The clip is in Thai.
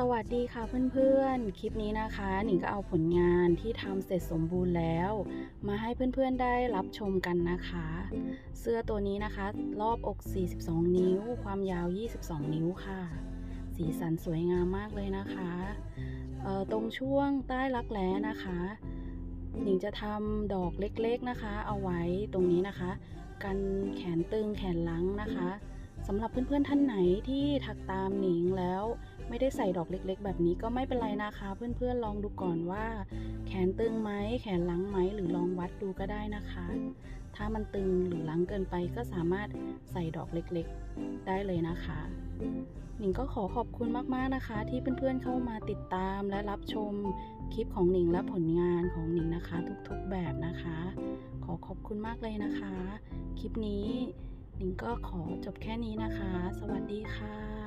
สวัสดีค่ะเพื่อนๆ คลิปนี้นะคะหนิงก็เอาผลงานที่ทำเสร็จสมบูรณ์แล้ว มาให้เพื่อนๆได้รับชมกันนะคะ เสื้อตัวนี้นะคะ รอบอก 42 นิ้ว ความยาว 22 นิ้วค่ะ สีสันสวยงามมากเลยนะคะตรงช่วงใต้รักแร้นะคะหนิงจะทำดอกเล็กๆนะคะ เอาไว้ตรงนี้นะคะ กันแขนตึงแขนหลังนะคะ สำหรับเพื่อนๆท่านไหนที่ถักตามหนิงแล้ว ไม่ได้ใส่ดอกเล็กๆ แบบนี้ก็ไม่เป็นไรนะคะ เพื่อนๆลองดูก่อนว่า แขนตึงไหมแขนหลังไหมหรือลองวัดดูก็ได้นะคะ ถ้ามันตึงหรือหลังเกินไปก็สามารถใส่ดอกเล็กๆ ได้เลยนะคะหนิงก็ขอขอบคุณมากๆนะคะ ที่เพื่อนๆเข้ามาติดตามและรับชมคลิปของหนิงและผลงานของหนิงนะคะ ทุกๆแบบนะคะ ขอขอบคุณมากเลยนะคะ คลิปนี้ นิงก็ขอจบแค่นี้นะคะ สวัสดีค่ะ